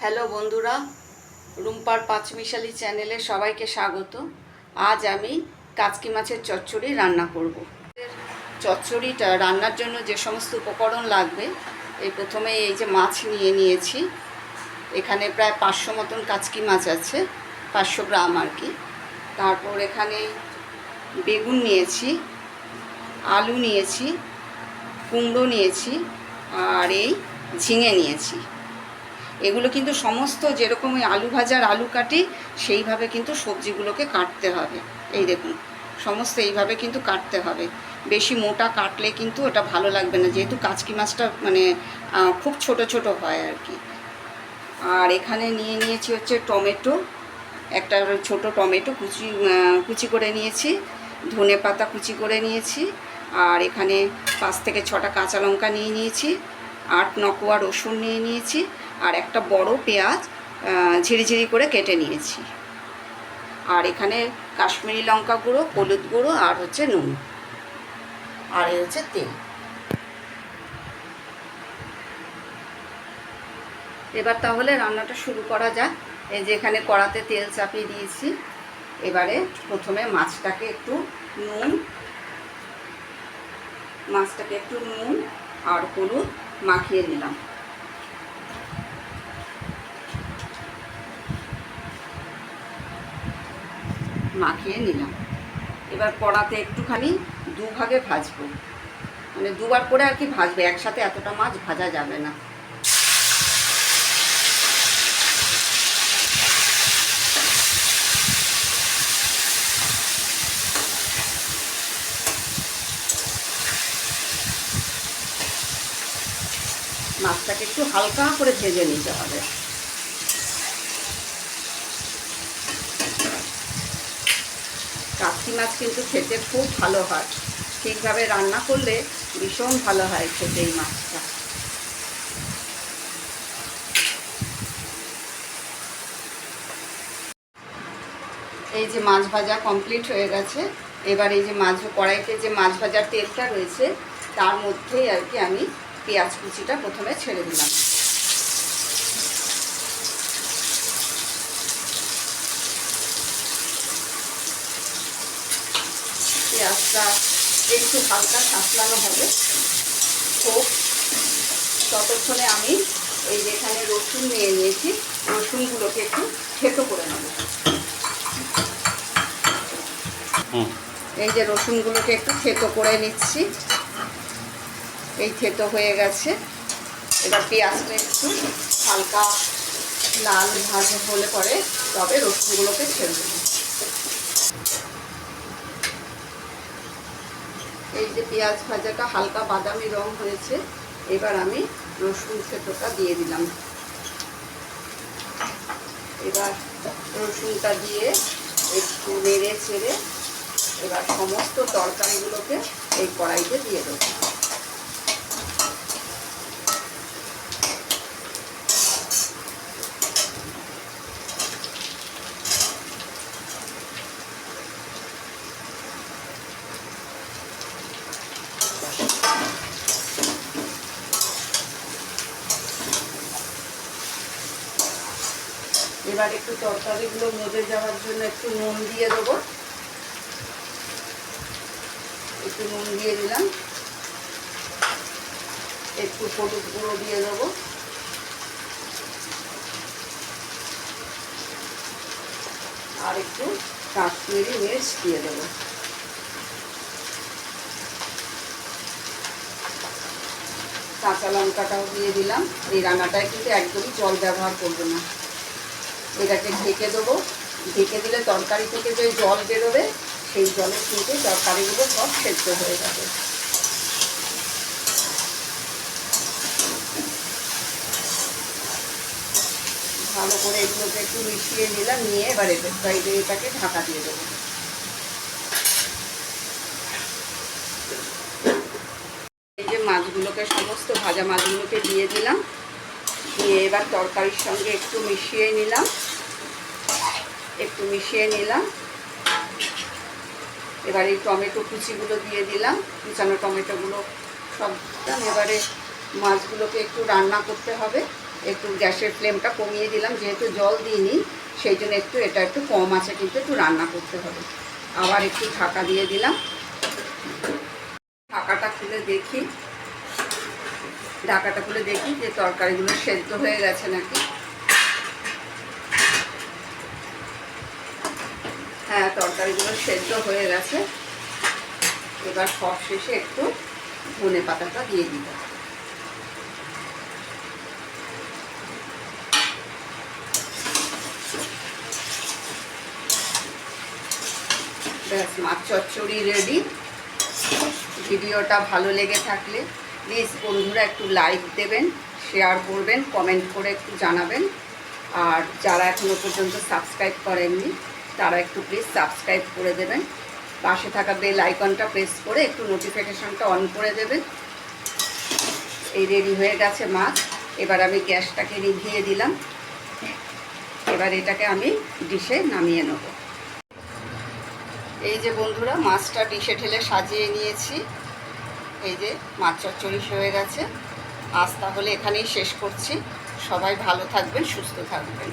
Hello বন্ধুরা, রুম্পার পাঁচমিশালি চ্যানেলে সবাইকে স্বাগত। আজ আমি কাচকি মাছের চচ্চড়ি রান্না করব। চচ্চড়িটা রান্নার জন্য যে সমস্ত উপকরণ লাগবে, এই প্রথমে এই যে মাছ নিয়ে নিয়েছি। এখানে প্রায় পাঁচশো মতন কাচকি মাছ আছে, পাঁচশো গ্রাম আর কি। তারপর এখানে বেগুন নিয়েছি, আলু নিয়েছি, কুমড়ো নিয়েছি, আর এই ঝিঙে নিয়েছি। এগুলো কিন্তু সমস্ত যেরকম ওই আলু ভাজার আলু কাটি, সেইভাবে কিন্তু সবজিগুলোকে কাটতে হবে। এই দেখুন, সমস্ত এইভাবে কিন্তু কাটতে হবে। বেশি মোটা কাটলে কিন্তু ওটা ভালো লাগবে না, যেহেতু কাচকি মাছটা মানে খুব ছোট ছোট হয় আর কি। আর এখানে নিয়ে নিয়েছি হচ্ছে টমেটো, একটা ছোট টমেটো কুচি কুচি করে নিয়েছি ধনে পাতা কুচি করে নিয়েছি, আর এখানে পাঁচ থেকে ছটা কাঁচা লঙ্কা নিয়ে নিয়েছি। আট নকোয়া রসুন নিয়ে নিয়েছি আর একটা বড় পেঁয়াজ ঝিরিঝিরি করে কেটে নিয়েছি। আর এখানে কাশ্মীরি লঙ্কা গুঁড়ো, হলুদ গুঁড়ো আর হচ্ছে নুন। আর এই হচ্ছে তেল। এবার তাহলে রান্নাটা শুরু করা যাক। এই যে এখানে কড়াতে তেল চাপিয়ে দিয়েছি। এবারে প্রথমে মাছটাকে একটু নুন, মাছটাকে একটু নুন আর হলুদ মাখিয়ে নিলাম। মাখিয়ে নিলাম। এবার কড়াতে একটুখানি দুভাগে ভাজবো। মানে দুবার করে আর কি ভাজবে, একসাথে এতটা মাছ ভাজা যাবে না। মাছটাকে একটু হালকা করে ভেজে নিতে হবে। কাশি মাছ কিন্তু খেতে খুব ভালো হয়। ঠিকভাবে রান্না করলে ভীষণ ভালো হয় খেতে এই মাছটা। এই যে মাছ ভাজা কমপ্লিট হয়ে গেছে। এবার এই যে মাছ কড়াইতে যে মাছ ভাজার তেলটা রয়েছে, তার মধ্যেই আর কি আমি পেঁয়াজ কুচিটা প্রথমে ছেড়ে দিলাম। পেঁয়াজটা একটু হালকা সাঁতলানো হবে। তো ততক্ষণে আমি এই যেখানে রসুন নিয়ে নিয়েছি রসুনগুলোকে একটু থেতো করে নেব। এই যে রসুনগুলোকে একটু থেতো করে নিচ্ছি। এই থেতো হয়ে গেছে। এবার পেঁয়াজটা একটু হালকা লাল ভাজা হলে পরে তবে রসুনগুলোকে ছেড়ে দেবো। এই যে পেঁয়াজ ভাজাটা হালকা বাদামি রং হয়েছে, এবার আমি রসুন থেতোটা দিয়ে দিলাম। এবার রসুনটা দিয়ে একটু নেড়ে ছেড়ে এবার সমস্ত তরকারিগুলোকে এই কড়াইতে দিয়ে দেবো। এবার একটু তরকারিগুলো মজে যাওয়ার জন্য একটু নুন দিয়ে দেবো। একটু নুন দিয়ে দিলাম। একটু হলুদ গুঁড়ো দিয়ে দেবো। আর একটু কাশ্মীরি মির্চ দিয়ে দেবো। কাঁচা লঙ্কাটাও দিয়ে দিলাম। এই রান্নাটায় কিন্তু একদমই জল ব্যবহার করব না। এটাকে ঢেকে দেবো। ঢেকে দিলে তরকারি থেকে যে জল বেরোবে, সেই জলের কিন্তু তরকারিগুলো সব সেদ্ধ হয়ে যাবে। ভালো করে এগুলোকে একটু মিশিয়ে নিলাম, নিয়ে এবার এদের সাইডে এটাকে ঢাকা দিয়ে দেবো। এই যে মাছগুলোকে, সমস্ত ভাজা মাছগুলোকে দিয়ে দিলাম। দিয়ে এবার তরকারির সঙ্গে একটু মিশিয়ে নিলাম। একটু মিশিয়ে নিলাম। এবার এই টমেটো কুচিগুলো দিয়ে দিলাম। কুচানো টমেটোগুলো সব দিলাম। এবারে মাছগুলোকে একটু রান্না করতে হবে। একটু গ্যাসের ফ্লেমটা কমিয়ে দিলাম। যেহেতু জল দিইনি, সেই জন্য একটু এটা একটু কম আছে, কিন্তু একটু রান্না করতে হবে। আবার একটু ঢাকা দিয়ে দিলাম। ঢাকাটা খুলে দেখি। ঢাকাটা খুলে দেখি যে তরকারিগুলো সেদ্ধ হয়ে গেছে নাকি। হ্যাঁ তরকারিগুলো সেদ্ধ হয়ে গেছে। এবার সব শেষে একটু ধনে পাতাটা দিয়ে দিতে ব্যাস, মাছ চচ্চড়ি রেডি ভিডিওটা ভালো লেগে থাকলে প্লিজ বন্ধুরা একটু লাইক দেবেন, শেয়ার করবেন, কমেন্ট করে একটু জানাবেন। আর যারা এখনও পর্যন্ত সাবস্ক্রাইব করেননি, তারা একটু প্লিজ সাবস্ক্রাইব করে দেবেন। পাশে থাকা বেল আইকনটা প্রেস করে একটু নোটিফিকেশনটা অন করে দেবেন। এই রেডি হয়ে গেছে মাছ, এবার আমি গ্যাসটাকে নিভিয়ে দিলাম। এবার এটাকে আমি ডিশে নামিয়ে নেব। এই যে বন্ধুরা, মাছটা ডিশে ঢেলে সাজিয়ে নিয়েছি। এই যে মাছ চচ্চড়ি হয়ে গেছে। আজ তাহলে এখানেই শেষ করছি। সবাই ভালো থাকবেন, সুস্থ থাকবেন।